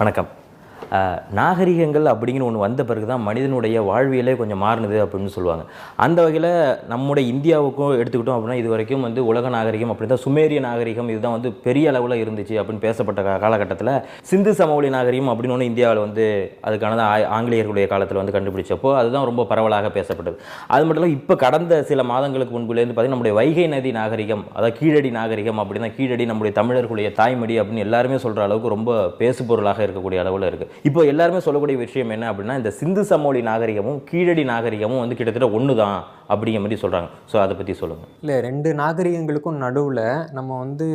வணக்கம். நாகரிகங்கள் அப்படிங்கிற ஒன்று வந்த பிறகு தான் மனிதனுடைய வாழ்வியலே கொஞ்சம் மாறினது அப்படின்னு சொல்லுவாங்க. அந்த வகையில் நம்முடைய இந்தியாவுக்கும் எடுத்துக்கிட்டோம் அப்படின்னா இது வரைக்கும் வந்து உலக நாகரிகம் அப்படி தான் சுமேரிய நாகரிகம் இதுதான் வந்து பெரிய அளவில் இருந்துச்சு அப்படின்னு பேசப்பட்ட காலகட்டத்தில். சிந்து சமவெளி நாகரிகம் அப்படின்னு ஒன்று இந்தியாவில் வந்து அதுக்கானது ஆ- ஆங்கிலேயர்களுடைய காலத்தில் வந்து கண்டுபிடிச்சப்போ அதுதான் ரொம்ப பரவலாக பேசப்பட்டது. அது மட்டும் இல்லை இப்போ கடந்த சில மாதங்களுக்கு முன்புலேருந்து பார்த்தீங்கன்னா நம்முடைய வைகை நதி நாகரிகம் அதாவது கீழடி நாகரிகம் அப்படின்னா கீழடி நம்முடைய தமிழர்களுடைய தாய்மடி அப்படின்னு எல்லாருமே சொல்கிற அளவுக்கு ரொம்ப பேசு பொருளாக இருக்கக்கூடிய அளவில் இருக்குது இப்போ எல்லாருமே சொல்லக்கூடிய விஷயம் என்ன அப்படின்னா இந்த சிந்து சமோலி நாகரிகமும் கீழடி நாகரிகமும் வந்து கிட்டத்தட்ட ஒன்று தான் அப்படிங்கிற மாதிரி சொல்கிறாங்க ஸோ அதை பற்றி சொல்லுங்கள் இல்லை ரெண்டு நாகரிகங்களுக்கும் நடுவில் நம்ம வந்து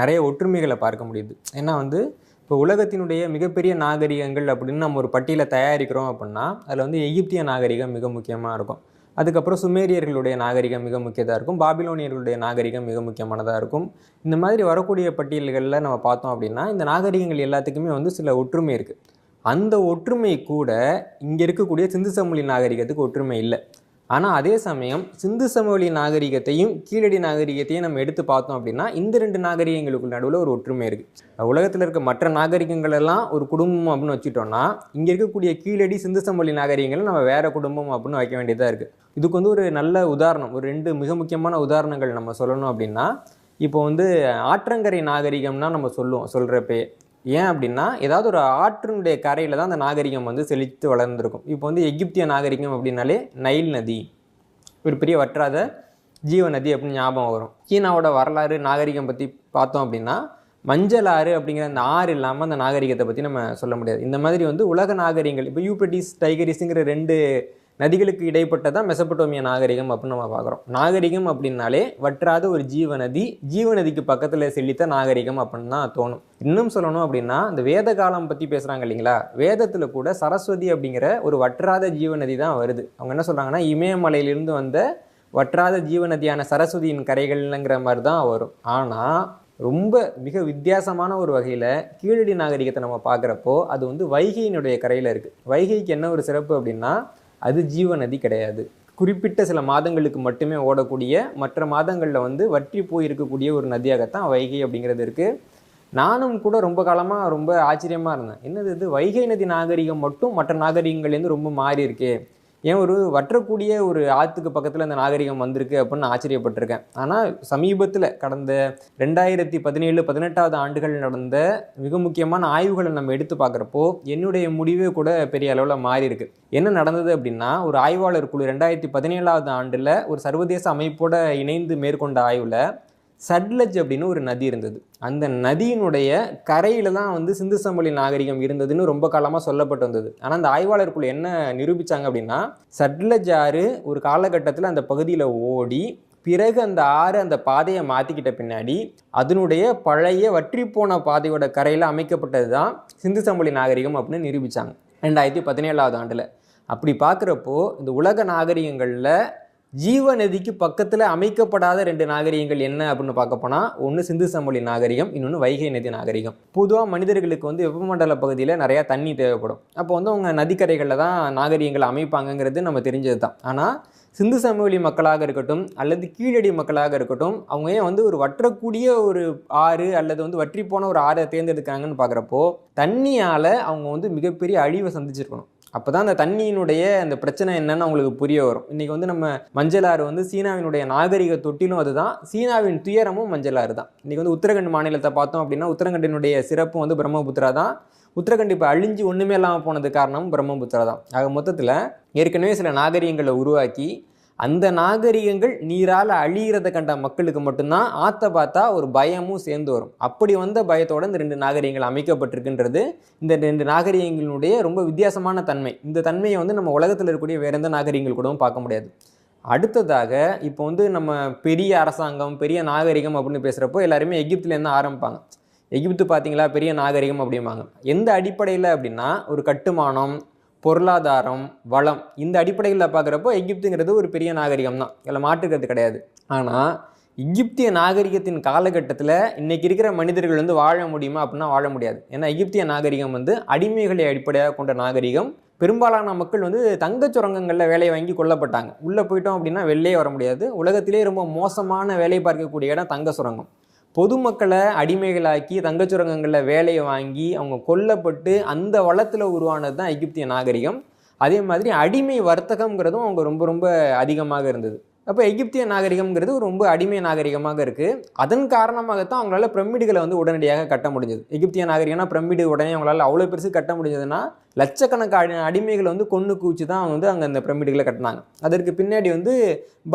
நிறைய ஒற்றுமைகளை பார்க்க முடியுது. ஏன்னா வந்து இப்போ உலகத்தினுடைய மிகப்பெரிய நாகரிகங்கள் அப்படின்னு நம்ம ஒரு பட்டியலை தயாரிக்கிறோம் அப்படின்னா அதில் வந்து எகிப்திய நாகரிகம் மிக முக்கியமாக இருக்கும். அதுக்கப்புறம் சுமேரியர்களுடைய நாகரிகம் மிக முக்கியதாக இருக்கும். பாபிலோனியர்களுடைய நாகரிகம் மிக முக்கியமானதாக இருக்கும். இந்த மாதிரி வரக்கூடிய பட்டியல்களில் நம்ம பார்த்தோம் அப்படின்னா இந்த நாகரிகங்கள் எல்லாத்துக்குமே வந்து சில ஒற்றுமை இருக்குது அந்த ஒற்றுமை கூட இங்கே இருக்கக்கூடிய சிந்து சமவெளி நாகரிகத்துக்கு ஒற்றுமை இல்லை. ஆனால் அதே சமயம் சிந்து சமவெளி நாகரிகத்தையும் கீழடி நாகரிகத்தையும் நம்ம எடுத்து பார்த்தோம் அப்படின்னா இந்த ரெண்டு நாகரிகங்களுக்கு நடுவில் ஒரு ஒற்றுமை இருக்குது உலகத்தில் இருக்க மற்ற நாகரிகங்கள் எல்லாம் ஒரு குடும்பம் அப்படின்னு வச்சுட்டோம்னா இங்கே இருக்கக்கூடிய கீழடி சிந்து சமவெளி நாகரிகங்களை நம்ம வேறு குடும்பம் அப்படின்னு வைக்க வேண்டியதாக இருக்குது இதுக்கு வந்து ஒரு நல்ல உதாரணம் ஒரு ரெண்டு மிக முக்கியமான உதாரணங்கள் நம்ம சொல்லணும் அப்படின்னா இப்போ வந்து ஆற்றங்கரை நாகரிகம்னா நம்ம சொல்லுவோம் சொல்கிறப்பே ஏன் அப்படின்னா ஏதாவது ஒரு ஆற்றினுடைய கரையில் தான் அந்த நாகரிகம் வந்து செழித்து வளர்ந்துருக்கும். இப்போ வந்து எகிப்திய நாகரிகம் அப்படின்னாலே நைல் நதி. ஒரு பெரிய வற்றாத ஜீவ நதி அப்படின்னு ஞாபகம் வரும். சீனாவோட வரலாறு நாகரிகம் பற்றி பார்த்தோம் அப்படின்னா மஞ்சள் ஆறு அப்படிங்கிற அந்த ஆறு இல்லாமல் அந்த நாகரிகத்தை பற்றி நம்ம சொல்ல முடியாது. இந்த மாதிரி வந்து உலக நாகரிகங்கள் இப்போ யூப்ரட்டிஸ் டைகரிஸுங்கிற ரெண்டு நதிகளுக்கு இடைப்பட்டதான் மெசப்பட்டோமிய நாகரிகம் அப்படின்னு நம்ம பார்க்குறோம். நாகரிகம் அப்படின்னாலே வற்றாத ஒரு ஜீவநதி ஜீவநதிக்கு ஜீவ நதிக்கு பக்கத்தில் செழித்த நாகரிகம் அப்படின்னு தான் தோணும். இன்னும் சொல்லணும் அப்படின்னா இந்த வேத காலம் பற்றி பேசுகிறாங்க இல்லைங்களா? வேதத்தில் கூட சரஸ்வதி அப்படிங்கிற ஒரு வற்றாத ஜீவ நதி தான் வருது. அவங்க என்ன சொல்கிறாங்கன்னா இமயமலையிலிருந்து வந்த வற்றாத ஜீவநதியான சரஸ்வதியின் கரைகள்ங்கிற மாதிரி தான் வரும். ஆனால் ரொம்ப மிக வித்தியாசமான ஒரு வகையில் கீழடி நாகரிகத்தை நம்ம பார்க்குறப்போ அது வந்து வைகையினுடைய கரையில் இருக்குது வைகைக்கு என்ன ஒரு சிறப்பு அப்படின்னா அது ஜீவ நதி கிடையாது. குறிப்பிட்ட சில மாதங்களுக்கு மட்டுமே ஓடக்கூடிய மற்ற மாதங்களில் வந்து வற்றி போயிருக்கக்கூடிய ஒரு நதியாகத்தான் வைகை அப்படிங்கிறது இருக்குது நானும் கூட ரொம்ப காலமாக ரொம்ப ஆச்சரியமாக இருந்தேன். என்னது இது? வைகை நதி நாகரிகம் மட்டும் மற்ற நாகரிகங்கள்லேருந்து ரொம்ப மாறி இருக்கே ஏன் ஒரு வற்றக்கூடிய ஒரு ஆற்றுக்கு பக்கத்தில் இந்த நாகரிகம் வந்திருக்கு அப்படின்னு ஆச்சரியப்பட்டிருக்கேன். ஆனால் சமீபத்தில் கடந்த ரெண்டாயிரத்தி பதினேழு பதினெட்டாவது ஆண்டுகள் நடந்த மிக முக்கியமான ஆய்வுகளை நம்ம எடுத்து பார்க்குறப்போ என்னுடைய முடிவே கூட பெரிய அளவில் மாறி இருக்கு என்ன நடந்தது அப்படின்னா ஒரு ஆய்வாளர் குழு ரெண்டாயிரத்தி பதினேழாவது ஆண்டில் ஒரு சர்வதேச அமைப்போட இணைந்து மேற்கொண்ட ஆய்வில் சட்லஜ் அப்படின்னு ஒரு நதி இருந்தது. அந்த நதியினுடைய கரையில் தான் வந்து சிந்து சம்பளி நாகரிகம் இருந்ததுன்னு ரொம்ப காலமாக சொல்லப்பட்டு வந்தது. ஆனால் அந்த ஆய்வாளருக்குள்ள என்ன நிரூபித்தாங்க அப்படின்னா சட்லஜ் ஆறு ஒரு காலகட்டத்தில் அந்த பகுதியில் ஓடி பிறகு அந்த ஆறு அந்த பாதையை மாற்றிக்கிட்ட பின்னாடி அதனுடைய பழைய வற்றிப்போன பாதையோட கரையில் அமைக்கப்பட்டது தான் சிந்து சம்பளி நாகரிகம் அப்படின்னு நிரூபித்தாங்க ரெண்டாயிரத்தி பதினேழாவது ஆண்டில். அப்படி பார்க்குறப்போ இந்த உலக நாகரிகங்களில் ஜீவ நதிக்கு பக்கத்தில் அமைக்கப்படாத ரெண்டு நாகரிகங்கள் என்ன அப்படின்னு பார்க்க போனால் ஒன்று சிந்து சமவெளி நாகரிகம் இன்னொன்று வைகை நதி நாகரிகம். பொதுவாக மனிதர்களுக்கு வந்து வெப்பமண்டல பகுதியில் நிறையா தண்ணி தேவைப்படும். அப்போ வந்து அவங்க நதிக்கரைகளில் தான் நாகரிகங்கள் அமைப்பாங்கங்கிறது நம்ம தெரிஞ்சது தான் ஆனால் சிந்து சமவெளி மக்களாக இருக்கட்டும் அல்லது கீழடி மக்களாக இருக்கட்டும் அவங்க ஏன் வந்து ஒரு வற்றக்கூடிய ஒரு ஆறு அல்லது வந்து வற்றி போன ஒரு ஆறை தேர்ந்தெடுக்கிறாங்கன்னு பார்க்குறப்போ தண்ணியால் அவங்க வந்து மிகப்பெரிய அழிவை சந்திச்சிருக்கணும். அப்போ தான் அந்த தண்ணியினுடைய அந்த பிரச்சனை என்னன்னு அவங்களுக்கு புரிய வரும். இன்றைக்கி வந்து நம்ம மஞ்சளாறு வந்து சீனாவினுடைய நாகரிக தொட்டிலும் அதுதான். சீனாவின் துயரமும் மஞ்சளாறு தான். இன்றைக்கி வந்து உத்தரகண்ட் மாநிலத்தை பார்த்தோம் அப்படின்னா உத்தரகண்டினுடைய சிறப்பு வந்து பிரம்மபுத்திரா தான். உத்தரகண்ட் இப்போ அழிஞ்சு ஒன்றுமே இல்லாமல் போனது காரணம் பிரம்மபுத்திரா தான். ஆக மொத்தத்தில் ஏற்கனவே சில நாகரிகங்களை உருவாக்கி அந்த நாகரிகங்கள் நீரால் அழிகிறத கண்ட மக்களுக்கு மட்டும்தான் ஆத்த பார்த்தா ஒரு பயமும் சேர்ந்து வரும். அப்படி வந்த பயத்தோட இந்த ரெண்டு நாகரிகங்கள் அமைக்கப்பட்டிருக்குன்றது. இந்த ரெண்டு நாகரிகங்களுடைய ரொம்ப வித்தியாசமான தன்மை. இந்த தன்மையை வந்து நம்ம உலகத்தில் இருக்கக்கூடிய வேற எந்த நாகரிகங்கள் கூடவும் பார்க்க முடியாது. அடுத்ததாக இப்போ வந்து நம்ம பெரிய அரசாங்கம் பெரிய நாகரிகம் அப்படின்னு பேசுகிறப்போ எல்லாருமே எகிப்துலேருந்து ஆரம்பிப்பாங்க. எகிப்து பார்த்தீங்களா பெரிய நாகரிகம் அப்படிம்பாங்க. எந்த அடிப்படையில் அப்படின்னா ஒரு கட்டுமானம் பொருளாதாரம் வளம் இந்த அடிப்படையில் பார்க்குறப்போ எகிப்துங்கிறது ஒரு பெரிய நாகரிகம் தான் இதில் மாற்றுக்கிறது கிடையாது. ஆனால் எகிப்திய நாகரிகத்தின் காலகட்டத்தில் இன்றைக்கி இருக்கிற மனிதர்கள் வந்து வாழ முடியுமா அப்படின்னா வாழ முடியாது. ஏன்னா எகிப்திய நாகரிகம் வந்து அடிமைகளை அடிப்படையாக கொண்ட நாகரிகம். பெரும்பாலான மக்கள் வந்து தங்கச் சுரங்கங்களில் வேலையை வாங்கி கொல்லப்பட்டாங்க. உள்ளே போயிட்டோம் அப்படின்னா வெளிலே வர முடியாது. உலகத்திலே ரொம்ப மோசமான வேலை பார்க்கக்கூடிய இடம் தங்க சுரங்கம். பொதுமக்களை அடிமைகளாக்கி தங்கச் சுரங்கங்களில் வேலையை வாங்கி அவங்க கொல்லப்பட்டு அந்த வளத்தில் உருவானது தான் எகிப்திய நாகரிகம். அதே மாதிரி அடிமை வர்த்தகம்ங்கிறதும் அவங்க ரொம்ப ரொம்ப அதிகமாக இருந்தது. அப்போ எகிப்திய நாகரிகம்ங்கிறது ரொம்ப அடிமை நாகரிகமாக இருக்குது அதன் காரணமாகத்தான் அவங்களால பிரமிடுகளை வந்து உடனடியாக கட்ட முடிஞ்சது. எகிப்திய நாகரிகம்னா பிரமிடு உடனே அவங்களால அவ்வளோ பெருசு கட்ட முடிஞ்சதுன்னா லட்சக்கணக்கான அடிமைகளை வந்து கொண்டு குவிச்சு தான் அவங்க வந்து அங்கே அந்த பிரமிடுகளை கட்டினாங்க. அதற்கு பின்னாடி வந்து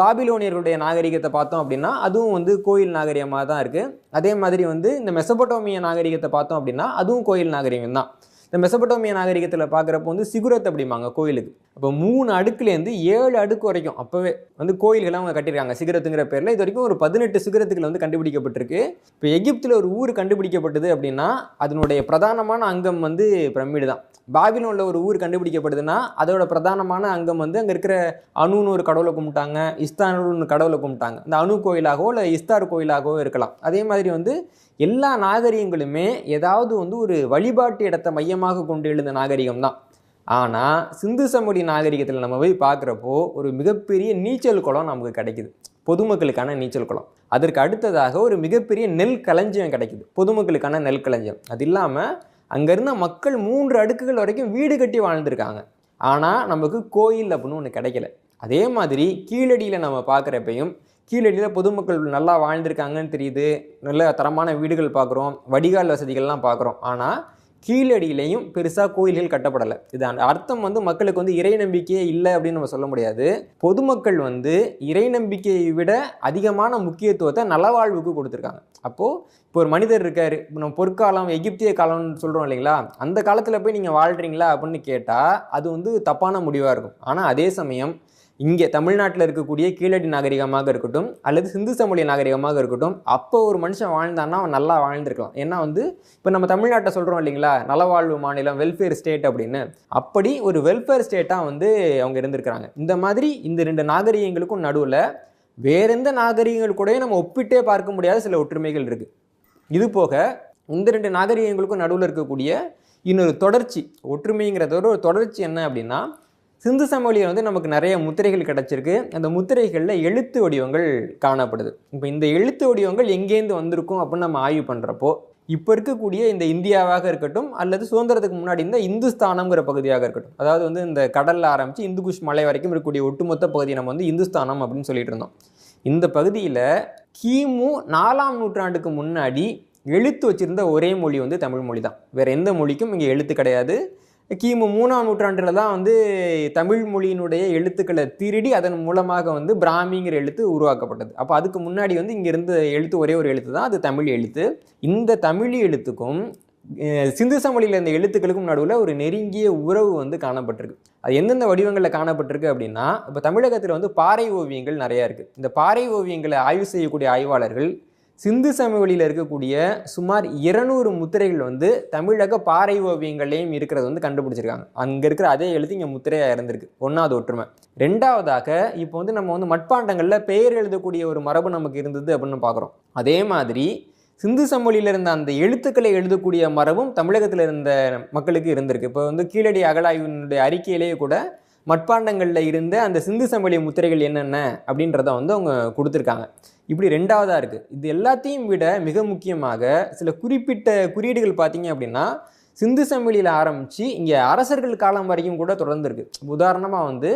பாபிலோனியர்களுடைய நாகரிகத்தை பார்த்தோம் அப்படின்னா அதுவும் வந்து கோயில் நாகரிகமாக தான் இருக்குது அதே மாதிரி வந்து இந்த மெசபட்டோமிய நாகரிகத்தை பார்த்தோம் அப்படின்னா அதுவும் கோயில் நாகரிகம் தான் இந்த மெசபட்டோமிய நாகரிகத்தில் பார்க்குறப்போ வந்து சிகுரத் அப்படிம்பாங்க கோயிலுக்கு. அப்போ மூணு அடுக்குலேருந்து ஏழு அடுக்கு வரைக்கும் அப்போவே வந்து கோயில்களை அவங்க கட்டியிருக்காங்க சிகரத்துங்கிற பேரில் இது வரைக்கும் ஒரு பதினெட்டு சிகரத்துகள் வந்து கண்டுபிடிக்கப்பட்டிருக்கு. இப்போ எகிப்தில் ஒரு ஊர் கண்டுபிடிக்கப்பட்டது அப்படின்னா அதனுடைய பிரதானமான அங்கம் வந்து பிரமிடு தான் பாபிலோனில் ஒரு ஊர் கண்டுபிடிக்கப்படுதுன்னா அதோட பிரதானமான அங்கம் வந்து அங்கே இருக்கிற அணுன்னு ஒரு கடவுளை கும்பிட்டாங்க இஸ்தானுன்னு கடவுளை கும்பிட்டாங்க. இந்த அணு கோயிலாகவோ இல்லை இஸ்தார் கோயிலாகவோ இருக்கலாம். அதே மாதிரி வந்து எல்லா நாகரிகங்களுமே ஏதாவது வந்து ஒரு வழிபாட்டு இடத்தை மையமாக கொண்டு எழுந்த நாகரிகம் தான் ஆனால் சிந்து சமவெளி நாகரிகத்தில் நம்ம போய் பார்க்குறப்போ ஒரு மிகப்பெரிய நீச்சல் குளம் நமக்கு கிடைக்குது. பொதுமக்களுக்கான நீச்சல் குளம். அதற்கு அடுத்ததாக ஒரு மிகப்பெரிய நெல் களஞ்சியம் கிடைக்குது. பொதுமக்களுக்கான நெல் களஞ்சியம். அது இல்லாமல் அங்கே இருந்த மக்கள் மூன்று அடுக்குகள் வரைக்கும் வீடு கட்டி வாழ்ந்துருக்காங்க. ஆனால் நமக்கு கோயில் அப்படின்னு ஒன்று கிடைக்கல. அதே மாதிரி கீழடியில் நம்ம பார்க்குறப்பையும் கீழடியில் பொதுமக்கள் நல்லா வாழ்ந்திருக்காங்கன்னு தெரியுது. நல்ல தரமான வீடுகள் பார்க்குறோம். வடிகால் வசதிகள்லாம் பார்க்குறோம். ஆனால் கீழடியிலையும் பெருசாக கோயில்கள் கட்டப்படலை. இது அந்த அர்த்தம் வந்து மக்களுக்கு வந்து இறை நம்பிக்கையே இல்லை அப்படின்னு நம்ம சொல்ல முடியாது. பொதுமக்கள் வந்து இறை நம்பிக்கையை விட அதிகமான முக்கியத்துவத்தை நலவாழ்வுக்கு கொடுத்துருக்காங்க. அப்போது இப்போ ஒரு மனிதர் இருக்கார். இப்போ நம்ம பொற்காலம் எகிப்திய காலம்னு சொல்கிறோம் இல்லைங்களா? அந்த காலத்தில் போய் நீங்கள் வாழ்கிறீங்களா அப்படின்னு கேட்டால் அது வந்து தப்பான முடிவாக இருக்கும். ஆனால் அதே சமயம் இங்கே தமிழ்நாட்டில் இருக்கக்கூடிய கீழடி நாகரிகமாக இருக்கட்டும் அல்லது சிந்து சமொழி நாகரிகமாக இருக்கட்டும் அப்போ ஒரு மனுஷன் வாழ்ந்தான்னா அவன் நல்லா வாழ்ந்திருக்கலாம். ஏன்னா வந்து இப்போ நம்ம தமிழ்நாட்டை சொல்கிறோம் இல்லைங்களா நலவாழ்வு மாநிலம் வெல்ஃபேர் ஸ்டேட் அப்படின்னு. அப்படி ஒரு வெல்ஃபேர் ஸ்டேட்டாக வந்து அவங்க இருந்திருக்கிறாங்க. இந்த மாதிரி இந்த ரெண்டு நாகரிகங்களுக்கும் நடுவில் வேற எந்த நாகரிகங்கள் கூடயும் நம்ம ஒப்பிட்டே பார்க்க முடியாத சில ஒற்றுமைகள் இருக்குது இது போக இந்த ரெண்டு நாகரிகங்களுக்கும் நடுவில் இருக்கக்கூடிய இன்னொரு தொடர்ச்சி ஒற்றுமைங்கிறதோட ஒரு தொடர்ச்சி என்ன அப்படின்னா சிந்து சமவெளியில் வந்து நமக்கு நிறைய முத்திரைகள் கிடச்சிருக்கு. அந்த முத்திரைகளில் எழுத்து வடிவங்கள் காணப்படுது. இப்போ இந்த எழுத்து வடிவங்கள் எங்கேருந்து வந்திருக்கும் அப்படின்னு நம்ம ஆய்வு பண்ணுறப்போ இப்போ இருக்கக்கூடிய இந்த இந்தியாவாக இருக்கட்டும் அல்லது சுதந்திரத்துக்கு முன்னாடி இந்த இந்துஸ்தானம்ங்கிற பகுதியாக இருக்கட்டும். அதாவது வந்து இந்த கடலில் ஆரம்பித்து இந்துகுஷ் மலை வரைக்கும் இருக்கக்கூடிய ஒட்டுமொத்த பகுதியை நம்ம வந்து இந்துஸ்தானம் அப்படின்னு சொல்லிட்டு இருந்தோம். இந்த பகுதியில் கிமு நாலாம் நூற்றாண்டுக்கு முன்னாடி எழுத்து வச்சிருந்த ஒரே மொழி வந்து தமிழ் மொழி தான் வேறு எந்த மொழிக்கும் இங்கே எழுத்து கிடையாது. கிமு மூணாம் நூற்றாண்டில் தான் வந்து தமிழ் மொழியினுடைய எழுத்துக்களை திருடி அதன் மூலமாக வந்து பிராமிங்கிற எழுத்து உருவாக்கப்பட்டது. அப்போ அதுக்கு முன்னாடி வந்து இங்கே இருந்த எழுத்து ஒரே ஒரு எழுத்து தான் அது தமிழ் எழுத்து. இந்த தமிழ் எழுத்துக்கும் சிந்து சமொழியில் இருந்த எழுத்துக்களுக்கும் நடுவில் ஒரு நெருங்கிய உறவு வந்து காணப்பட்டிருக்கு. அது எந்தெந்த வடிவங்களில் காணப்பட்டிருக்கு அப்படின்னா இப்போ தமிழகத்தில் வந்து பாறை ஓவியங்கள் நிறையா இருக்குது இந்த பாறை ஓவியங்களை ஆய்வு செய்யக்கூடிய ஆய்வாளர்கள் சிந்து சமவெளியில் இருக்கக்கூடிய சுமார் இருநூறு முத்திரைகள் வந்து தமிழக பாறை ஓவியங்கள்லேயும் இருக்கிறது வந்து கண்டுபிடிச்சிருக்காங்க. அங்கே இருக்கிற அதே எழுத்து இங்கே முத்திரையாக இருந்திருக்கு. ஒன்றாவது ஒற்றுமை. ரெண்டாவதாக இப்போ வந்து நம்ம வந்து மட்பாண்டங்களில் பெயர் எழுதக்கூடிய ஒரு மரபு நமக்கு இருந்தது அப்படின்னு பார்க்குறோம் அதே மாதிரி சிந்து சமொழியில் இருந்த அந்த எழுத்துக்களை எழுதக்கூடிய மரபும் தமிழகத்தில் இருந்த மக்களுக்கு இருந்திருக்கு. இப்போ வந்து கீழடி அகலாய்வினுடைய அறிக்கையிலேயே கூட மட்பாண்டங்களில் இருந்த அந்த சிந்து சமவெளி முத்திரைகள் என்னென்ன அப்படின்றத வந்து அவங்க கொடுத்துருக்காங்க. இப்படி ரெண்டாவதாக இருக்குது இது எல்லாத்தையும் விட மிக முக்கியமாக சில குறிப்பிட்ட குறியீடுகள் பார்த்தீங்க அப்படின்னா சிந்து சமவெளியில் ஆரம்பித்து இங்கே அரசர்கள் காலம் வரைக்கும் கூட தொடர்ந்துருக்கு. உதாரணமாக வந்து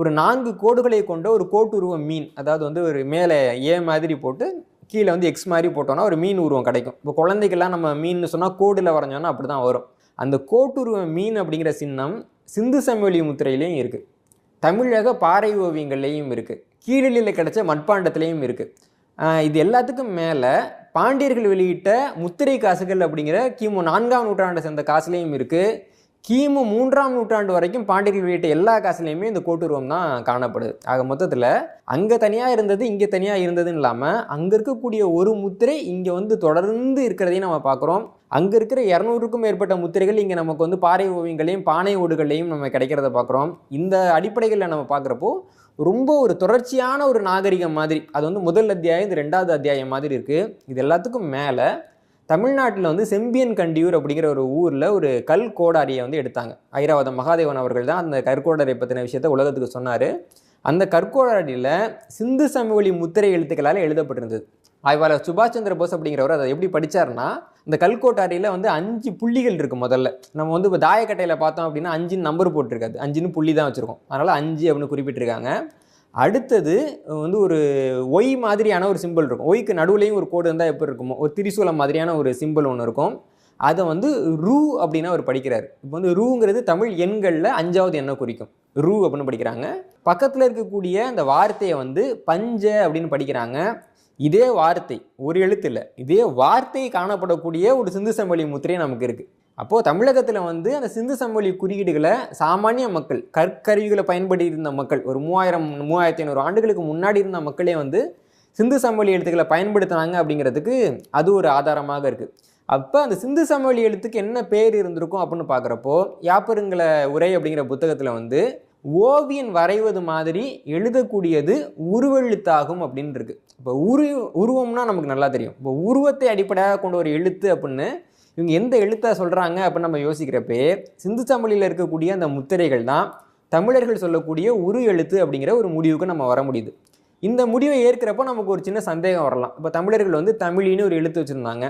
ஒரு நான்கு கோடுகளை கொண்ட ஒரு கோட்டுருவ மீன் அதாவது வந்து ஒரு மேலே ஏ மாதிரி போட்டு கீழே வந்து எக்ஸ் மாதிரி போட்டோன்னா ஒரு மீன் உருவம் கிடைக்கும். இப்போ குழந்தைக்கெல்லாம் நம்ம மீன் சொன்னால் கோடில் வரைஞ்சோன்னா அப்படி தான் வரும். அந்த கோட்டுருவ மீன் அப்படிங்கிற சின்னம் சிந்து சமவெளி முத்திரையிலையும் இருக்குது தமிழக பாறை ஓவியங்கள்லேயும் இருக்குது கீழடியில் கிடைச்ச மட்பாண்டத்துலேயும் இருக்குது இது எல்லாத்துக்கும் மேலே பாண்டியர்கள் வெளியிட்ட முத்திரை காசுகள் அப்படிங்கிற கிமு நான்காம் நூற்றாண்டை சேர்ந்த காசுலேயும் இருக்குது கிமு மூன்றாம் நூற்றாண்டு வரைக்கும் பாண்டியர்கள் வெளியிட்ட எல்லா காசுலேயுமே இந்த கோட்டுருவம் தான் காணப்படுது. ஆக மொத்தத்தில் அங்கே தனியாக இருந்தது இங்கே தனியாக இருந்ததுன்னு இல்லாமல் அங்கே இருக்கக்கூடிய ஒரு முத்திரை இங்கே வந்து தொடர்ந்து இருக்கிறதையும் நம்ம பார்க்குறோம். அங்கே இருக்கிற இரநூறுக்கும் மேற்பட்ட முத்திரைகள் இங்கே நமக்கு வந்து பாறை ஓவியங்களையும் பானை ஓடுகளையும் நம்ம கிடைக்கிறத பார்க்குறோம். இந்த அடிப்படைகளில் நம்ம பார்க்குறப்போ ரொம்ப ஒரு தொடர்ச்சியான ஒரு நாகரிகம் மாதிரி. அது வந்து முதல் அத்தியாயம் இது ரெண்டாவது அத்தியாயம் மாதிரி இருக்குது இது எல்லாத்துக்கும் மேலே தமிழ்நாட்டில் வந்து செம்பியன் கண்டியூர் அப்படிங்கிற ஒரு ஊரில் ஒரு கல் கோடாரியை வந்து எடுத்தாங்க. ஐராவதம் மகாதேவன் அவர்கள் தான் அந்த கற்கோடாரியை பற்றின விஷயத்த உலகத்துக்கு சொன்னார். அந்த கற்கோடாரியில் சிந்து சமவெளி முத்திரை எழுத்துக்களால் எழுதப்பட்டிருந்தது. ஆய்வாளர் சுபாஷ் சந்திர போஸ் அப்படிங்கிறவர் அதை எப்படி படிச்சாருன்னா இந்த கல்கோட்டாரியில் வந்து அஞ்சு புள்ளிகள் இருக்கு முதல்ல. நம்ம வந்து இப்போ தாயக்கட்டையில் பார்த்தோம் அப்படின்னா அஞ்சுன்னு நம்பர் போட்டிருக்காது. அஞ்சுன்னு புள்ளி தான் வச்சுருக்கோம். அதனால் அஞ்சு அப்படின்னு குறிப்பிட்டிருக்காங்க. அடுத்தது வந்து ஒரு ஒய் மாதிரியான ஒரு சிம்பிள் இருக்கும். ஒய்க்கு நடுவுலையும் ஒரு கோடு இருந்தால் எப்படி இருக்குமோ ஒரு திரிசூலம் மாதிரியான ஒரு சிம்பிள் ஒன்று இருக்கும். அதை வந்து ரூ அப்படின்னா அவர் படிக்கிறார். இப்போ வந்து ரூங்கிறது தமிழ் எண்களில் அஞ்சாவது எண்ணை குறிக்கும். ரூ அப்படின்னு படிக்கிறாங்க. பக்கத்தில் இருக்கக்கூடிய அந்த வார்த்தையை வந்து பஞ்ச அப்படின்னு படிக்கிறாங்க. இதே வார்த்தை ஒரு எழுத்து இல்லை இதே வார்த்தை காணப்படக்கூடிய ஒரு சிந்து சமவெளி முத்திரை நமக்கு இருக்குது அப்போது தமிழகத்தில் வந்து அந்த சிந்து சமவெளி குறியீடுகளை சாமானிய மக்கள் கற்கருவிகளை பயன்படுத்தி இருந்த மக்கள் ஒரு மூவாயிரம் மூவாயிரத்தி ஐநூறு ஆண்டுகளுக்கு முன்னாடி இருந்த மக்களே வந்து சிந்து சமவெளி எழுத்துக்களை பயன்படுத்தினாங்க அப்படிங்கிறதுக்கு அது ஒரு ஆதாரமாக இருக்குது அப்போ அந்த சிந்து சமவெளி எழுத்துக்கு என்ன பேர் இருந்திருக்கும் அப்படின்னு பார்க்குறப்போ யாப்பருங்கிற உரை அப்படிங்கிற புத்தகத்தில் வந்து ஓவியன் வரைவது மாதிரி எழுதக்கூடியது உருவெழுத்தாகும் அப்படின்னு இருக்குது இப்போ உரு உருவம்னா நமக்கு நல்லா தெரியும். இப்போ உருவத்தை அடிப்படையாக கொண்ட ஒரு எழுத்து அப்படின்னு இவங்க எந்த எழுத்தை சொல்கிறாங்க அப்படின்னு நம்ம யோசிக்கிறப்பே சிந்து தமிழில் இருக்கக்கூடிய அந்த முத்திரைகள் தான் தமிழர்கள் சொல்லக்கூடிய உரு எழுத்து அப்படிங்கிற ஒரு முடிவுக்கு நம்ம வர முடியுது. இந்த முடிவை ஏற்கிறப்போ நமக்கு ஒரு சின்ன சந்தேகம் வரலாம். இப்போ தமிழர்கள் வந்து தமிழின்னு ஒரு எழுத்து வச்சுருந்தாங்க.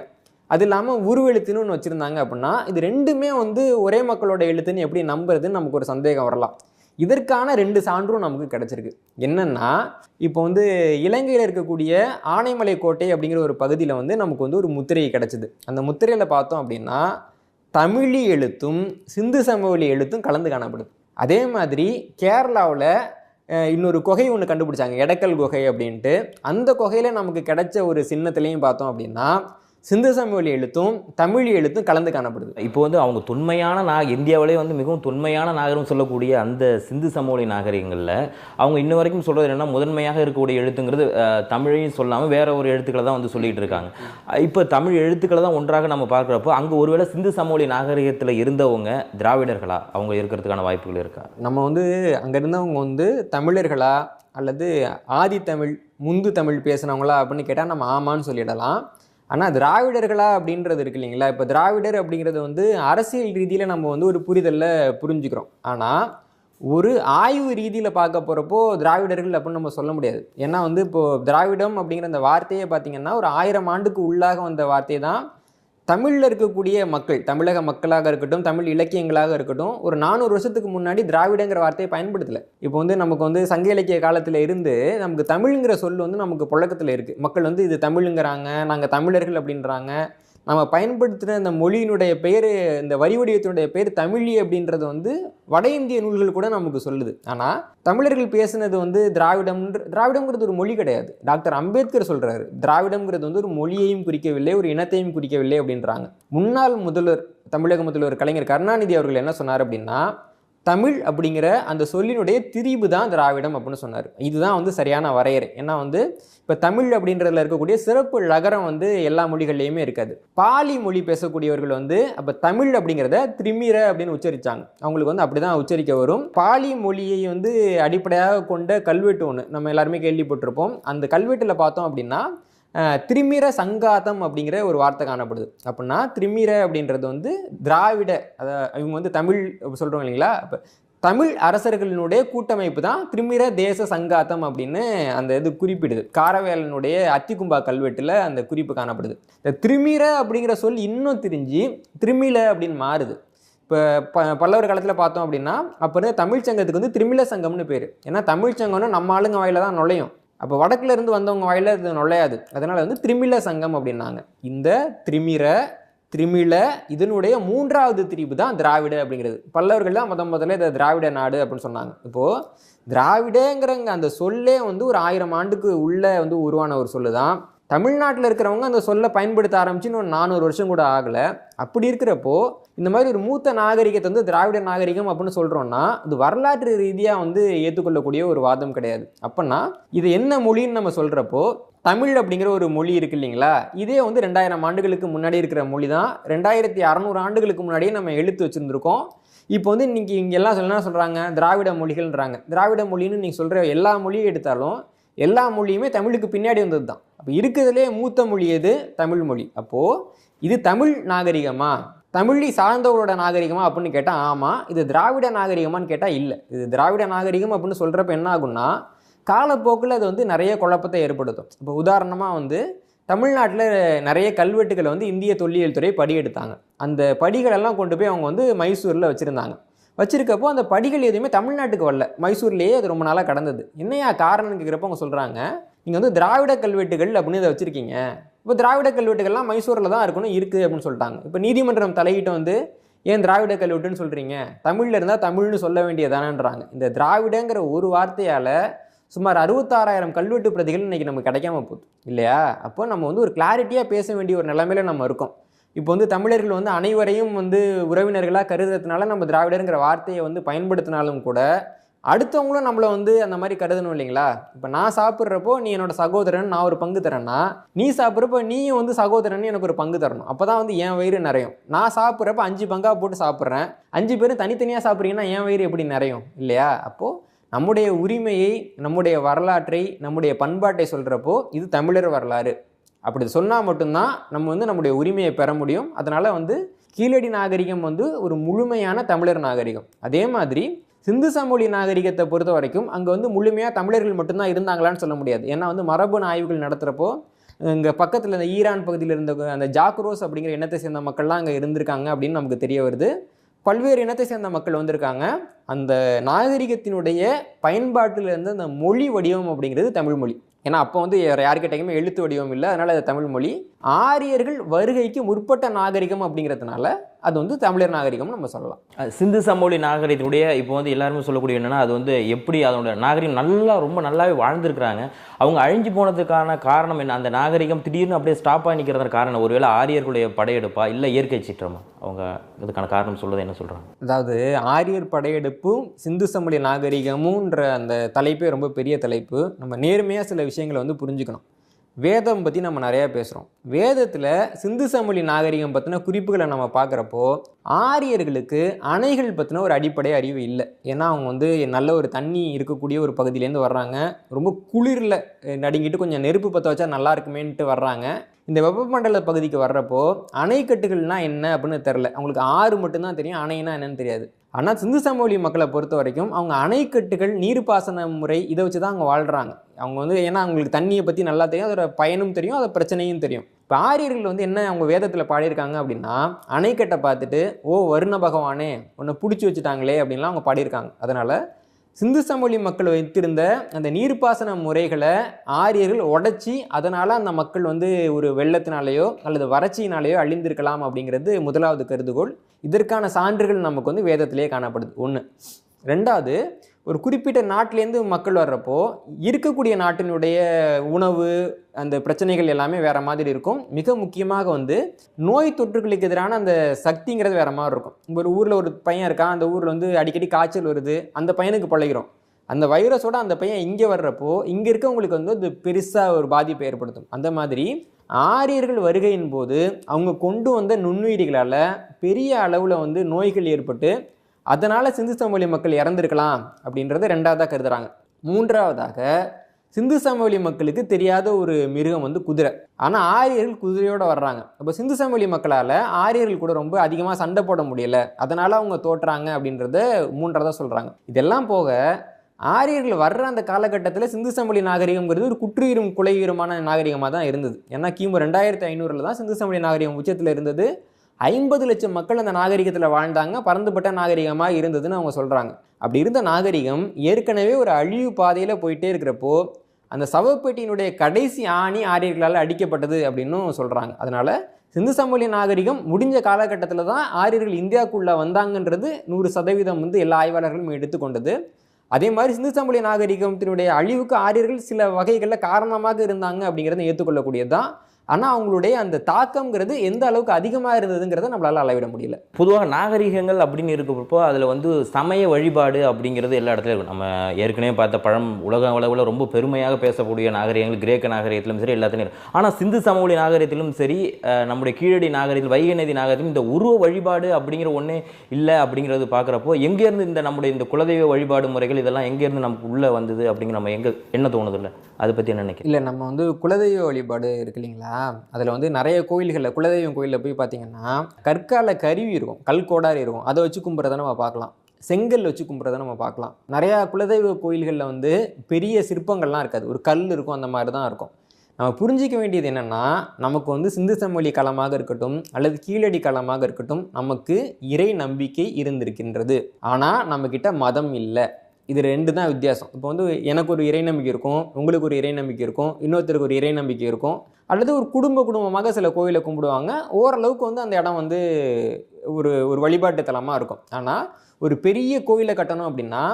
அது இல்லாமல் உருவெழுத்துன்னு ஒன்று வச்சுருந்தாங்க அப்படின்னா இது ரெண்டுமே வந்து ஒரே மக்களோட எழுத்துன்னு எப்படி நம்புறதுன்னு நமக்கு ஒரு சந்தேகம் வரலாம். இதற்கான ரெண்டு சான்றும் நமக்கு கிடச்சிருக்கு. என்னென்னா இப்போ வந்து இலங்கையில் இருக்கக்கூடிய ஆனைமலை கோட்டை அப்படிங்கிற ஒரு பகுதியில் வந்து நமக்கு வந்து ஒரு முத்திரை கிடச்சிது. அந்த முத்திரையில் பார்த்தோம் அப்படின்னா தமிழி எழுத்தும் சிந்து சமவெளி எழுத்தும் கலந்து காணப்படுது. அதே மாதிரி கேரளாவில் இன்னொரு குகை ஒன்று கண்டுபிடிச்சாங்க. எடக்கல் குகை அப்படின்ட்டு. அந்த குகையில் நமக்கு கிடைச்ச ஒரு சின்னத்துலேயும் பார்த்தோம் அப்படின்னா சிந்து சமவெளி எழுத்தும் தமிழ் எழுத்தும் கலந்து காணப்படுது. இப்போ வந்து அவங்க தொன்மையான நா இந்தியாவிலே வந்து மிகவும் தொன்மையான நாகரம் சொல்லக்கூடிய அந்த சிந்து சமவெளி நாகரிகங்களில் அவங்க இன்ன வரைக்கும் சொல்கிறது என்னன்னா முதன்மையாக இருக்கக்கூடிய எழுத்துங்கிறது தமிழையும் சொல்லாமல் வேற ஒரு எழுத்துக்களை தான் வந்து சொல்லிட்டு இருக்காங்க. இப்போ தமிழ் எழுத்துக்களை தான் ஒன்றாக நம்ம பார்க்குறப்போ அங்கே ஒருவேளை சிந்து சமவெளி நாகரிகத்தில் இருந்தவங்க திராவிடர்களா? அவங்க இருக்கிறதுக்கான வாய்ப்புகள் இருக்கா? நம்ம வந்து அங்கே இருந்தவங்க வந்து தமிழர்களா அல்லது ஆதி தமிழ் முந்து தமிழ் பேசுனவங்களா அப்படின்னு கேட்டால் நம்ம ஆமான்னு சொல்லிடலாம். ஆனால் திராவிடர்களா அப்படின்றது இருக்கு இல்லைங்களா? இப்போ திராவிடர் அப்படிங்கிறது வந்து அரசியல் ரீதியில் நம்ம வந்து ஒரு புரிதலில் புரிஞ்சுக்கிறோம். ஆனால் ஒரு ஆய்வு ரீதியில் பார்க்க போகிறப்போ திராவிடர்கள் அப்படின்னு நம்ம சொல்ல முடியாது. ஏன்னா வந்து இப்போது திராவிடம் அப்படிங்கிற அந்த வார்த்தையே பார்த்திங்கன்னா ஒரு ஆயிரம் ஆண்டுக்கு உள்ளாக வந்த வார்த்தை தான் தமிழில் இருக்கக்கூடிய மக்கள் தமிழக மக்களாக இருக்கட்டும் தமிழ் இலக்கியங்களாக இருக்கட்டும் ஒரு நானூறு வருஷத்துக்கு முன்னாடி திராவிடங்கிற வார்த்தையை பயன்படுத்தலை. இப்போ வந்து நமக்கு வந்து சங்க இலக்கிய காலத்தில் இருந்து நமக்கு தமிழ்ங்கிற சொல் வந்து நமக்கு புழக்கத்தில் இருக்குது மக்கள் வந்து இது தமிழுங்கிறாங்க நாங்கள் தமிழர்கள் அப்படின்றாங்க. நம்ம பயன்படுத்தின இந்த மொழியினுடைய பெயர் இந்த வரி வடிவத்தினுடைய பேர் தமிழி அப்படின்றது வந்து வட இந்திய நூல்கள் கூட நமக்கு சொல்லுது. ஆனால் தமிழர்கள் பேசுனது வந்து திராவிடம் திராவிடம்ங்கிறது ஒரு மொழி கிடையாது. டாக்டர் அம்பேத்கர் சொல்கிறாரு திராவிடம்ங்கிறது வந்து ஒரு மொழியையும் குறிக்கவில்லை ஒரு இனத்தையும் குறிக்கவில்லை அப்படின்றாங்க. முன்னாள் முதல்வர் தமிழக முதல்வர் கலைஞர் கருணாநிதி அவர்கள் என்ன சொன்னார் அப்படின்னா தமிழ் அப்படிங்கிற அந்த சொல்லினுடைய திரிபு தான் திராவிடம் அப்படின்னு சொன்னார். இதுதான் வந்து சரியான வரையறை. ஏன்னா வந்து இப்போ தமிழ் அப்படின்றதுல இருக்கக்கூடிய சிறப்பு லகரம் வந்து எல்லா மொழிகள்லையுமே இருக்காது. பாலி மொழி பேசக்கூடியவர்கள் வந்து அப்போ தமிழ் அப்படிங்கிறத திரிமிர அப்படின்னு உச்சரித்தாங்க அவங்களுக்கு வந்து அப்படி தான் உச்சரிக்க வரும். பாலி மொழியை வந்து அடிப்படையாக கொண்ட கல்வெட்டு ஒன்று நம்ம எல்லாருமே கேள்விப்பட்டிருப்போம். அந்த கல்வெட்டில் பார்த்தோம் அப்படின்னா திரிமிர சங்காதம் அப்படிங்கிற ஒரு வார்த்தை காணப்படுது. அப்படின்னா திரிமிர அப்படின்றது வந்து திராவிட அதை இவங்க வந்து தமிழ் சொல்கிறோம் இல்லைங்களா? இப்போ தமிழ் அரசர்களினுடைய கூட்டமைப்பு தான் திரிமிர தேச சங்காத்தம் அப்படின்னு அந்த இது குறிப்பிடுது. காரவேலனுடைய அத்திக்கும்பா கல்வெட்டில் அந்த குறிப்பு காணப்படுது. இந்த திரிமிர அப்படிங்கிற சொல் இன்னும் திரிஞ்சு திரிமில அப்படின்னு மாறுது. இப்போ ப பல்லவர் காலத்தில் பார்த்தோம் அப்படின்னா அப்போ தமிழ்ச்சங்கத்துக்கு தமிழ் சங்கத்துக்கு வந்து திரிமில சங்கம்னு பேர். ஏன்னா தமிழ் நம்ம ஆளுங்க வாயில தான் நுழையும். அப்போ வடக்குலேருந்து வந்தவங்க வாயில இது நுழையாது. அதனால் வந்து திரிமில சங்கம் அப்படின்னாங்க. இந்த திரிமிர திரிமில இதனுடைய மூன்றாவது திரிபு தான் திராவிட அப்படிங்கிறது. பல்லவர்கள் தான் முத முதல்ல இதை திராவிட நாடு அப்படின்னு சொன்னாங்க. இப்போது திராவிடங்கிறங்க அந்த சொல்லே வந்து ஒரு ஆயிரம் ஆண்டுக்கு உள்ளே வந்து உருவான ஒரு சொல்லு தான் தமிழ்நாட்டில் இருக்கிறவங்க அந்த சொல்லை பயன்படுத்த ஆரம்பிச்சு இன்னும் நானூறு வருஷம் கூட ஆகலை. அப்படி இருக்கிறப்போ இந்த மாதிரி ஒரு மூத்த நாகரிகத்தை வந்து திராவிட நாகரிகம் அப்படின்னு சொல்கிறோன்னா இது வரலாற்று ரீதியாக வந்து ஏற்றுக்கொள்ளக்கூடிய ஒரு வாதம் கிடையாது. அப்போனா இது என்ன மொழின்னு நம்ம சொல்கிறப்போ தமிழ் அப்படிங்கிற ஒரு மொழி இருக்கு இல்லைங்களா? இதே வந்து ரெண்டாயிரம் ஆண்டுகளுக்கு முன்னாடி இருக்கிற மொழி தான் ரெண்டாயிரத்தி அறநூறு ஆண்டுகளுக்கு முன்னாடியே நம்ம எழுத்து வச்சுருந்துருக்கோம். இப்போ வந்து இன்றைக்கி இங்கே எல்லாம் சொல்லலாம் என்ன சொல்கிறாங்க திராவிட மொழிகள்ன்றாங்க. திராவிட மொழின்னு நீங்கள் சொல்கிற எல்லா மொழியும் எடுத்தாலும் எல்லா மொழியுமே தமிழுக்கு பின்னாடி வந்தது தான் அப்போ இருக்கிறதுலே மூத்த மொழி எது? தமிழ் மொழி. அப்போது இது தமிழ் நாகரிகமா? தமிழை சார்ந்தவரோட நாகரிகமா அப்படின்னு கேட்டால் ஆமாம் இது திராவிட நாகரிகமான்னு கேட்டால் இல்லை. இது திராவிட நாகரிகம் அப்படின்னு சொல்கிறப்ப என்ன ஆகும்னா காலப்போக்கில் அது வந்து நிறைய குழப்பத்தை ஏற்படுத்தும். இப்போ உதாரணமாக வந்து தமிழ்நாட்டில் நிறைய கல்வெட்டுகளை வந்து இந்திய தொல்லியல் துறை படி எடுத்தாங்க அந்த படிகளெல்லாம் கொண்டு போய் அவங்க வந்து மைசூரில் வச்சுருந்தாங்க. வச்சிருக்கப்போ அந்த படிகள் எதுவுமே தமிழ்நாட்டுக்கு வரல. மைசூர்லேயே அது ரொம்ப நாளாக கடந்தது. என்னையா காரணம்னு கேட்குறப்ப அவங்க சொல்கிறாங்க நீங்கள் வந்து திராவிட கல்வெட்டுகள் அப்படின்னு இதை வச்சுருக்கீங்க. இப்போ திராவிட கல்வெட்டுகள்லாம் மைசூரில் தான் இருக்கணும் இருக்குது அப்படின்னு சொல்லிட்டாங்க. இப்போ நீதிமன்றம் தலையிட்டு வந்து ஏன் திராவிட கல்வெட்டுன்னு சொல்கிறீங்க தமிழில் இருந்தால் தமிழ்னு சொல்ல வேண்டியதானன்றாங்க. இந்த திராவிடங்கிற ஒரு வார்த்தையால் சுமார் அறுபத்தாறாயிரம் கல்வெட்டு பிரதிகள் இன்னைக்கு நமக்கு கிடைக்காம போகுது. இல்லையா? அப்போ நம்ம வந்து ஒரு கிளாரிட்டியாக பேச வேண்டிய ஒரு நிலைமையில நம்ம இருக்கோம். இப்போ வந்து தமிழர்கள் வந்து அனைவரையும் வந்து உறவினர்களாக கருதுறதுனால நம்ம திராவிடருங்கிற வார்த்தையை வந்து பயன்படுத்தினாலும் கூட அடுத்தவங்களும் நம்மளை வந்து அந்த மாதிரி கருதணும் இல்லைங்களா? இப்போ நான் சாப்பிட்றப்போ நீ என்னோட சகோதரன் நான் ஒரு பங்கு தரேன்னா நீ சாப்பிட்றப்போ நீயும் வந்து சகோதரன் எனக்கு ஒரு பங்கு தரணும். அப்போ தான் வந்து என் வயிறு நிறையும். நான் சாப்பிட்றப்ப அஞ்சு பங்காக போட்டு சாப்பிட்றேன். அஞ்சு பேரும் தனித்தனியாக சாப்பிட்றீங்கன்னா என் வயிறு எப்படி நிறையும்? இல்லையா? அப்போது நம்முடைய உரிமையை நம்முடைய வரலாற்றை நம்முடைய பண்பாட்டை சொல்கிறப்போ இது தமிழர் வரலாறு. அப்படி சொன்னால் மட்டும்தான் நம்ம வந்து நம்முடைய உரிமையை பெற முடியும். அதனால் வந்து கீழடி நாகரிகம் வந்து ஒரு முழுமையான தமிழர் நாகரிகம். அதே மாதிரி சிந்து சமொழி நாகரிகத்தை பொறுத்த வரைக்கும் அங்கே வந்து முழுமையாக தமிழர்கள் மட்டும்தான் இருந்தாங்களான்னு சொல்ல முடியாது. ஏன்னா வந்து மரபணு ஆய்வுகள் நடத்துகிறப்போ இங்கே பக்கத்தில் இந்த ஈரான் பகுதியில் இருந்த அந்த ஜாக்ரோஸ் அப்படிங்கிற இனத்தை சேர்ந்த மக்கள்லாம் அங்கே இருந்திருக்காங்க அப்படின்னு நமக்கு தெரிய வருது. பல்வேறு இனத்தை சேர்ந்த மக்கள் வந்திருக்காங்க. அந்த நாகரிகத்தினுடைய பயன்பாட்டிலிருந்து அந்த மொழி வடிவம் அப்படிங்கிறது தமிழ் மொழி. ஏன்னா அப்போ வந்து யார் யாருக்கிட்டையுமே எழுத்து வடிவம் இல்லை. அதனால் அது தமிழ் மொழி. ஆரியர்கள் வருகைக்கு முற்பட்ட நாகரிகம் அப்படிங்கிறதுனால அது வந்து தமிழர் நாகரிகம்னு நம்ம சொல்லலாம். சிந்து சமவெளி நாகரிகத்தினுடைய இப்போ வந்து எல்லாருமே சொல்லக்கூடிய என்னன்னா அது வந்து எப்படி அதோட நாகரிகம் நல்லா ரொம்ப நல்லாவே வாழ்ந்திருக்கிறாங்க. அவங்க அழிஞ்சு போனதுக்கான காரணம் என்ன? அந்த நாகரிகம் திடீர்னு அப்படியே ஸ்டாப் ஆகி நிற்கிறதுக்கு காரணம் ஒருவேளை ஆரியர்களுடைய படையெடுப்பா? இல்லை இயற்கை சீற்றமா? அவங்க இதுக்கான காரணம் சொல்றது என்ன சொல்றாங்க? அதாவது ஆரியர் படையெடுப்பும் சிந்து சமவெளி நாகரிகமும்ன்ற அந்த தலைப்பே ரொம்ப பெரிய தலைப்பு. நம்ம நேர்மையாக சில விஷயங்களை வந்து புரிஞ்சுக்கணும். வேதம் பற்றி நம்ம நிறையா பேசுகிறோம் வேதத்தில் சிந்து சமவெளி நாகரிகம் பற்றின குறிப்புகளை நம்ம பார்க்குறப்போ ஆரியர்களுக்கு அணைகள் பற்றின ஒரு அடிப்படை அறிவு இல்லை. ஏன்னா அவங்க வந்து நல்ல ஒரு தண்ணி இருக்கக்கூடிய ஒரு பகுதியிலேருந்து வர்றாங்க. ரொம்ப குளிரில் நடுங்கிட்டு கொஞ்சம் நெருப்பு பற்ற வச்சா நல்லா இருக்குமேன்ட்டு வர்றாங்க. இந்த வெப்பமண்டல பகுதிக்கு வர்றப்போ அணைக்கட்டுகள்னால் என்ன அப்படின்னு தெரில அவங்களுக்கு ஆறு மட்டும்தான் தெரியும் அணைனா என்னன்னு தெரியாது. ஆனால் சிந்து சமவெளி மக்களை பொறுத்த வரைக்கும் அவங்க அணைக்கட்டுகள் நீர்ப்பாசன முறை இதை வச்சு தான் அவங்க வாழ்கிறாங்க அவங்க வந்து ஏன்னா அவங்களுக்கு தண்ணியை பற்றி நல்லா தெரியும் அதோட பயனும் தெரியும் அதோட பிரச்சனையும் தெரியும். இப்போ ஆரியர்கள் வந்து என்ன அவங்க வேதத்தில் பாடியிருக்காங்க அப்படின்னா அணைக்கட்டை பார்த்துட்டு ஓ வருண பகவானே உன்னை பிடிச்சி வச்சுட்டாங்களே அப்படின்லாம் அவங்க பாடியிருக்காங்க. அதனால் சிந்து சமவெளி மக்கள் வைத்திருந்த அந்த நீர்ப்பாசன முறைகளை ஆரியர்கள் உடைச்சி அதனால் அந்த மக்கள் வந்து ஒரு வெள்ளத்தினாலேயோ அல்லது வறட்சியினாலேயோ அழிந்திருக்கலாம் அப்படிங்கிறது முதலாவது கருதுகோள். இதற்கான சான்றுகள் நமக்கு வந்து வேதத்திலேயே காணப்படுது. ஒன்று ரெண்டாவது ஒரு குறிப்பிட்ட நாட்டிலேருந்து மக்கள் வர்றப்போ இருக்கக்கூடிய நாட்டினுடைய உணவு அந்த பிரச்சனைகள் எல்லாமே வேறு மாதிரி இருக்கும். மிக முக்கியமாக வந்து நோய் தொற்றுகளுக்கு எதிரான அந்த சக்திங்கிறது வேறு மாதிரி இருக்கும். ஒரு ஊரில் ஒரு பையன் இருக்கான் அந்த ஊரில் வந்து அடிக்கடி காய்ச்சல் வருது அந்த பையனுக்கு பழகிறோம். அந்த வைரஸோட அந்த பையன் இங்கே வர்றப்போ இங்கே இருக்கவங்களுக்கு வந்து அது பெருசாக ஒரு பாதிப்பை ஏற்படுத்தும். அந்த மாதிரி ஆரியர்கள் வருகையின் போது அவங்க கொண்டு வந்த நுண்ணுயிரிகளால் பெரிய அளவில் வந்து நோய்கள் ஏற்பட்டு அதனால் சிந்து சமவெளி மக்கள் இறந்துருக்கலாம் அப்படின்றத ரெண்டாவதாக கருதுகிறாங்க மூன்றாவதாக சிந்து சமவெளி மக்களுக்கு தெரியாத ஒரு மிருகம் வந்து குதிரை. ஆனால் ஆரியர்கள் குதிரையோடு வர்றாங்க. அப்போ சிந்து சமவெளி மக்களால் ஆரியர்கள் கூட ரொம்ப அதிகமாக சண்டை போட முடியல. அதனால் அவங்க தோற்றுறாங்க அப்படின்றத மூன்றாவதாக சொல்கிறாங்க இதெல்லாம் போக ஆரியர்கள் வர்ற அந்த காலகட்டத்தில் சிந்து சமவெளி நாகரிகம்ங்கிறது ஒரு குற்றுயிரும் குலையுயிருமான நாகரிகமாக தான் இருந்தது. ஏன்னா கிமு ரெண்டாயிரத்தி ஐநூறில் தான் சிந்து சமவெளி நாகரிகம் உச்சத்தில் இருந்தது. ஐம்பது லட்சம் மக்கள் அந்த நாகரிகத்தில் வாழ்ந்தாங்க. பறந்துபட்ட நாகரிகமாக இருந்ததுன்னு அவங்க சொல்கிறாங்க அப்படி இருந்த நாகரிகம் ஏற்கனவே ஒரு அழிவு பாதையில் போயிட்டே இருக்கிறப்போ அந்த சவப்பெட்டியினுடைய கடைசி ஆணி ஆரியர்களால் அடிக்கப்பட்டது அப்படின்னும் சொல்கிறாங்க அதனால் சிந்து சமவெளி நாகரிகம் முடிஞ்ச காலகட்டத்தில் தான் ஆரியர்கள் இந்தியாவுக்குள்ளே வந்தாங்கன்றது நூறு சதவீதம் வந்து எல்லா ஆய்வாளர்களும் எடுத்துக்கொண்டது அதே மாதிரி சிந்து சமவெளி நாகரிகத்தினுடைய அழிவுக்கு ஆரியர்கள் சில வகைகளில் காரணமாக இருந்தாங்க அப்படிங்கிறத ஏற்றுக்கொள்ளக்கூடியது தான் ஆனால் அவங்களுடைய அந்த தாக்கம்ங்கிறது எந்த அளவுக்கு அதிகமாக இருந்ததுங்கிறத நம்மளால் அளவிட முடியல. பொதுவாக நாகரிகங்கள் அப்படின்னு இருக்கிறப்போ அதில் வந்து சமய வழிபாடு அப்படிங்கிறது எல்லா இடத்துலையும் இருக்கும். நம்ம ஏற்கனவே பார்த்த பழம் உலக அளவில் ரொம்ப பெருமையாக பேசக்கூடிய நாகரிகங்கள் கிரேக்க நாகரிகத்திலும் சரி எல்லாத்துலையும் இருக்கும். ஆனால் சிந்து சமவெளி நாகரிகத்திலும் சரி நம்முடைய கீழடி நாகரிகத்தில் வைகை நதி நாகரிகத்திலும் இந்த உருவ வழிபாடு அப்படிங்கிற ஒன்றே இல்லை அப்படிங்கிறது பார்க்குறப்போ எங்கேருந்து இந்த நம்முடைய இந்த குலதெய்வ வழிபாடு முறைகள் இதெல்லாம் எங்கேருந்து நமக்கு உள்ளே வந்தது அப்படிங்கிற நம்ம எங்கே என்ன தோணுது இல்லை? அதை பற்றி என்ன நினைக்கிறேன் இல்லை நம்ம வந்து குலதெய்வ வழிபாடு இருக்கு இல்லைங்களா? அதில் வந்து நிறைய கோயில்களில் குலதெய்வம் கோயிலில் போய் பார்த்தீங்கன்னா கற்கால கருவி இருக்கும் கல் கோடாரி இருக்கும். அதை வச்சு கும்பிட்றத நம்ம பார்க்கலாம் செங்கல் வச்சு கும்பிட்றத நம்ம பார்க்கலாம் நிறையா குலதெய்வ கோயில்களில் வந்து பெரிய சிற்பங்கள்லாம் இருக்காது. ஒரு கல் இருக்கும் அந்த மாதிரி தான் இருக்கும். நம்ம புரிஞ்சிக்க வேண்டியது என்னென்னா நமக்கு வந்து சிந்து சமவெளி களமாக இருக்கட்டும் அல்லது கீழடி களமாக இருக்கட்டும் நமக்கு இறை நம்பிக்கை இருந்திருக்கின்றது. ஆனால் நம்மக்கிட்ட மதம் இல்லை. இது ரெண்டு தான் வித்தியாசம். இப்போ வந்து எனக்கு ஒரு இறை நம்பிக்கை இருக்கும் உங்களுக்கு ஒரு இறை நம்பிக்கை இருக்கும் இன்னொருத்தருக்கு ஒரு இறை நம்பிக்கை இருக்கும். அல்லது ஒரு குடும்ப குடும்பமாக சில கோயிலை கும்பிடுவாங்க. ஓரளவுக்கு வந்து அந்த இடம் வந்து ஒரு ஒரு வழிபாட்டு தலமாக இருக்கும். ஆனால் ஒரு பெரிய கோயிலை கட்டணும் அப்படின்னா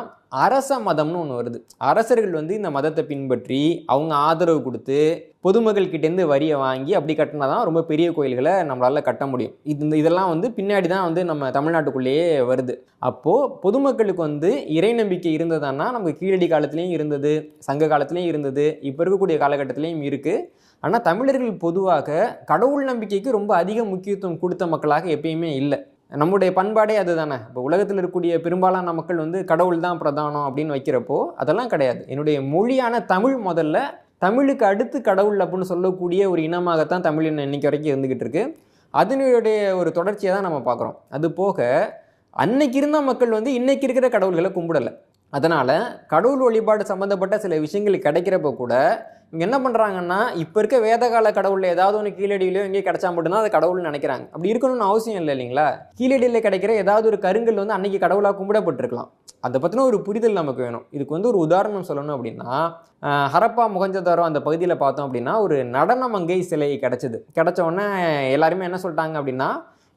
அரச மதம்னு ஒன்று வருது. அரசர்கள் வந்து இந்த மதத்தை பின்பற்றி அவங்க ஆதரவு கொடுத்து பொதுமக்கள் கிட்டேருந்து வரியை வாங்கி அப்படி கட்டினா தான் ரொம்ப பெரிய கோயில்களை நம்மளால் கட்ட முடியும். இது இந்த இதெல்லாம் வந்து பின்னாடி தான் வந்து நம்ம தமிழ்நாட்டுக்குள்ளேயே வருது. அப்போது பொதுமக்களுக்கு வந்து இறை நம்பிக்கை இருந்ததுன்னா நமக்கு கீழடி காலத்துலேயும் இருந்தது சங்க காலத்துலேயும் இருந்தது இப்போ இருக்கக்கூடிய காலகட்டத்திலையும் இருக்குது ஆனால் தமிழர்கள் பொதுவாக கடவுள் நம்பிக்கைக்கு ரொம்ப அதிக முக்கியத்துவம் கொடுத்த மக்களாக எப்பயுமே இல்லை. நம்முடைய பண்பாடே அதுதானே. இப்போ உலகத்தில் இருக்கக்கூடிய பெரும்பாலான மக்கள் வந்து கடவுள் தான் பிரதானம் அப்படின்னு வைக்கிறப்போ அதெல்லாம் கிடையாது. என்னுடைய மொழியான தமிழ் முதல்ல தமிழுக்கு அடுத்து கடவுள் அப்படின்னு சொல்லக்கூடிய ஒரு இனமாகத்தான் தமிழ் இனம் இன்னைக்கு வரைக்கும் இருந்துக்கிட்டு இருக்கு. அதனுடைய ஒரு தொடர்ச்சியை தான் நம்ம பார்க்குறோம். அது போக அன்னைக்கு இருந்த மக்கள் வந்து இன்னைக்கு இருக்கிற கடவுள்களை கும்பிடலை. அதனால் கடவுள் வழிபாடு சம்மந்தப்பட்ட சில விஷயங்கள் கிடைக்கிறப்ப கூட இவங்க என்ன பண்ணுறாங்கன்னா இப்போ இருக்க வேதகால கடவுளில் ஏதாவது ஒன்று கீழடியிலையோ எங்கேயோ கிடைச்சா மட்டும்தான் அது கடவுள்னு நினைக்கிறாங்க. அப்படி இருக்கணும்னு அவசியம் இல்லை இல்லைங்களா? கீழடியில் கிடைக்கிற ஏதாவது ஒரு கருங்கல் வந்து அன்னைக்கு கடவுளாக கும்பிடப்பட்டிருக்கலாம். அதை பற்றின ஒரு புரிதல் நமக்கு வேணும். இதுக்கு வந்து ஒரு உதாரணம் சொல்லணும் அப்படின்னா ஹரப்பா முகஞ்சதாரோ அந்த பகுதியில் பார்த்தோம் அப்படின்னா ஒரு நடன மங்கை சிலை கிடச்சிது. கிடச்ச உடனே எல்லாருமே என்ன சொல்லிட்டாங்க அப்படின்னா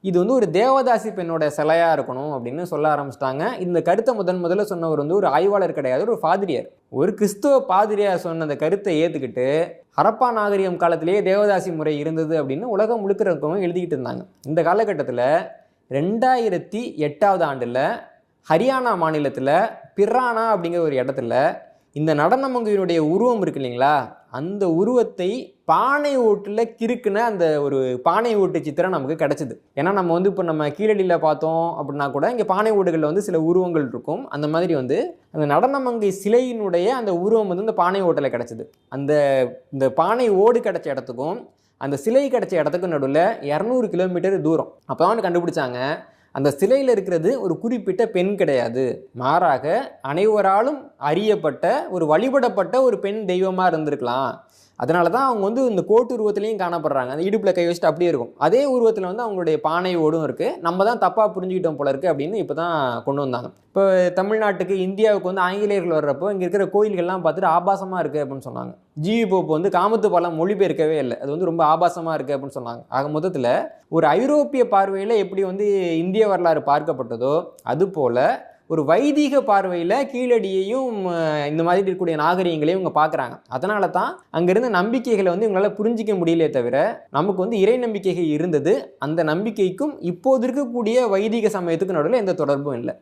இது வந்து ஒரு தேவதாசி பெண்ணோட சிலையாக இருக்கணும் அப்படின்னு சொல்ல ஆரம்பிச்சிட்டாங்க. இந்த கருத்தை முதன் முதல்ல சொன்னவர் வந்து ஒரு ஆய்வாளர் கிடையாது ஒரு பாதிரியார். ஒரு கிறிஸ்துவ பாதிரியார் சொன்ன அந்த கருத்தை ஏற்றுக்கிட்டு ஹரப்பா நாகரிகம் காலத்திலேயே தேவதாசி முறை இருந்தது அப்படின்னு உலகம் முழுக்க இருக்கவங்க எழுதிக்கிட்டு இருந்தாங்க. இந்த காலகட்டத்தில் ரெண்டாயிரத்தி எட்டாவது ஆண்டில் ஹரியானா மாநிலத்தில் பிரானா அப்படிங்கிற ஒரு இடத்துல இந்த நடனமங்கையினுடைய உருவம் இருக்கு இல்லைங்களா? அந்த உருவத்தை பானை ஓட்டில் கிறுக்குன அந்த ஒரு பானை ஓட்டு சித்திரம் நமக்கு கிடச்சிது. ஏன்னா நம்ம வந்து இப்போ நம்ம கீழடியில் பார்த்தோம் அப்படின்னா கூட இங்கே பானை ஓடுகளில் வந்து சில உருவங்கள் இருக்கும். அந்த மாதிரி வந்து அந்த நடனமங்கை சிலையினுடைய அந்த உருவம் வந்து இந்த பானை ஓட்டில் கிடச்சிது. அந்த இந்த பானை ஓடு கிடச்ச இடத்துக்கும் அந்த சிலை கிடச்ச இடத்துக்கும் நடுவில் இரநூறு கிலோமீட்டர் தூரம். அப்போ தான் கண்டுபிடிச்சாங்க. அந்த சிலையில் இருக்கிறது ஒரு குறிப்பிட்ட பெண் கிடையாது. மாறாக அனைவராலும் அறியப்பட்ட ஒரு வழிபடப்பட்ட ஒரு பெண் தெய்வமாக இருந்திருக்கலாம். அதனால தான் அவங்க வந்து இந்த கோட்டு உருவத்துலேயும் காணப்படுறாங்க. அந்த இடுப்பில் கை வச்சுட்டு அப்படியே இருக்கும். அதே உருவத்தில் வந்து அவங்களுடைய பானை ஓடும் இருக்குது நம்ம தான் தப்பாக புரிஞ்சுக்கிட்டோம் போல இருக்குது அப்படின்னு இப்போ தான் கொண்டு வந்தாங்க. இப்போ தமிழ்நாட்டுக்கு இந்தியாவுக்கு வந்து ஆங்கிலேயர்கள் வர்றப்போ இங்கே இருக்கிற கோயில்கள்லாம் பார்த்துட்டு ஆபாசமாக இருக்குது அப்படின்னு சொன்னாங்க. ஜிவி போப் வந்து காமத்து பாலம் மொழிபெயர்க்கவே இல்லை. அது வந்து ரொம்ப ஆபாசமாக இருக்குது அப்படின்னு சொன்னாங்க. ஆக மொத்தத்தில் ஒரு ஐரோப்பிய பார்வையில் எப்படி வந்து இந்திய வரலாறு பார்க்கப்பட்டதோ அதுபோல் ஒரு வைதீக பார்வையில் கீழடியையும் இந்த மாதிரி இருக்கக்கூடிய நாகரிகங்களையும் இவங்க பார்க்குறாங்க. அதனால தான் அங்கேருந்த நம்பிக்கைகளை வந்து இவங்களால் புரிஞ்சிக்க முடியலையே தவிர நமக்கு வந்து இறை நம்பிக்கைகள் இருந்தது. அந்த நம்பிக்கைக்கும் இப்போது இருக்கக்கூடிய வைதிக சமயத்துக்கு நடுவில் எந்த தொடர்பும் இல்லை.